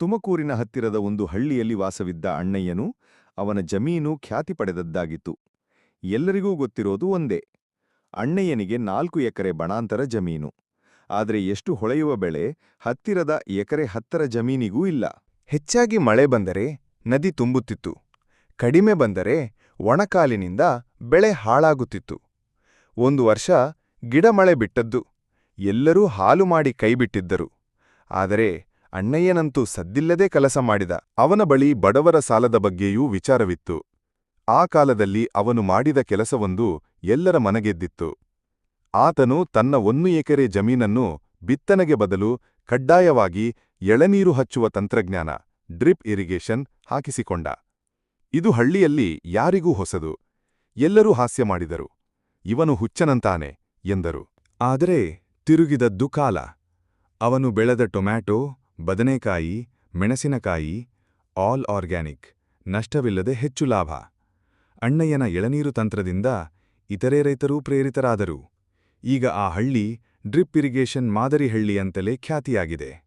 ತುಮಕೂರಿನ ಹತ್ತಿರದ ಒಂದು ಹಳ್ಳಿಯಲ್ಲಿ ವಾಸವಿದ್ದ ಅಣ್ಣಯ್ಯನು ಅವನ ಜಮೀನು ಖ್ಯಾತಿ ಪಡೆದದ್ದಾಗಿತ್ತು. ಎಲ್ಲರಿಗೂ ಗೊತ್ತಿರೋದು ಒಂದೇ, ಅಣ್ಣಯ್ಯನಿಗೆ ನಾಲ್ಕು ಎಕರೆ ಬಣಾಂತರ ಜಮೀನು. ಆದರೆ ಎಷ್ಟು ಹೊಳೆಯುವ ಬೆಳೆ ಹತ್ತಿರದ ಎಕರೆ ಹತ್ತರ ಜಮೀನಿಗೂ ಇಲ್ಲ. ಹೆಚ್ಚಾಗಿ ಮಳೆ ಬಂದರೆ ನದಿ ತುಂಬುತ್ತಿತ್ತು. ಕಡಿಮೆ ಬಂದರೆ ಒಣಕಾಲಿನಿಂದ ಬೆಳೆ ಹಾಳಾಗುತ್ತಿತ್ತು. ಒಂದು ವರ್ಷ ಗಿಡಮಳೆ ಬಿಟ್ಟದ್ದು. ಎಲ್ಲರೂ ಹಾಲು ಮಾಡಿ ಕೈಬಿಟ್ಟಿದ್ದರು. ಆದರೆ ಅಣ್ಣಯ್ಯನಂತೂ ಸದ್ದಿಲ್ಲದೆ ಕೆಲಸ ಮಾಡಿದ ಅವನ ಬಳಿ ಬಡವರ ಸಾಲದ ಬಗ್ಗೆಯೂ ವಿಚಾರವಿತ್ತು. ಆ ಕಾಲದಲ್ಲಿ ಅವನು ಮಾಡಿದ ಕೆಲಸವೊಂದು ಎಲ್ಲರ ಮನಗೆದ್ದಿತ್ತು. ಆತನು ತನ್ನ ಒಂದು ಎಕರೆ ಜಮೀನನ್ನು ಬಿತ್ತನೆಗೆ ಬದಲು ಕಡ್ಡಾಯವಾಗಿ ಎಳನೀರು ಹಚ್ಚುವ ತಂತ್ರಜ್ಞಾನ, ಡ್ರಿಪ್ ಇರಿಗೇಷನ್ ಹಾಕಿಸಿಕೊಂಡ. ಇದು ಹಳ್ಳಿಯಲ್ಲಿ ಯಾರಿಗೂ ಹೊಸದು. ಎಲ್ಲರೂ ಹಾಸ್ಯ ಮಾಡಿದರು. ಇವನು ಹುಚ್ಚನಂತಾನೆ ಎಂದರು. ಆದರೆ ತಿರುಗಿದದ್ದು ಕಾಲ. ಅವನು ಬೆಳೆದ ಟೊಮ್ಯಾಟೊ ಬದನೆಕಾಯಿ, ಮೆಣಸಿನಕಾಯಿ ಆಲ್ ಆರ್ಗ್ಯಾನಿಕ್ ನಷ್ಟವಿಲ್ಲದೆ ಹೆಚ್ಚು ಲಾಭ. ಅಣ್ಣಯ್ಯನ ಎಳನೀರು ತಂತ್ರದಿಂದ ಇತರೆ ರೈತರೂ ಪ್ರೇರಿತರಾದರು. ಈಗ ಆ ಹಳ್ಳಿ ಡ್ರಿಪ್ ಇರಿಗೇಷನ್ ಮಾದರಿ ಹಳ್ಳಿ ಅಂತಲೇ ಖ್ಯಾತಿಯಾಗಿದೆ.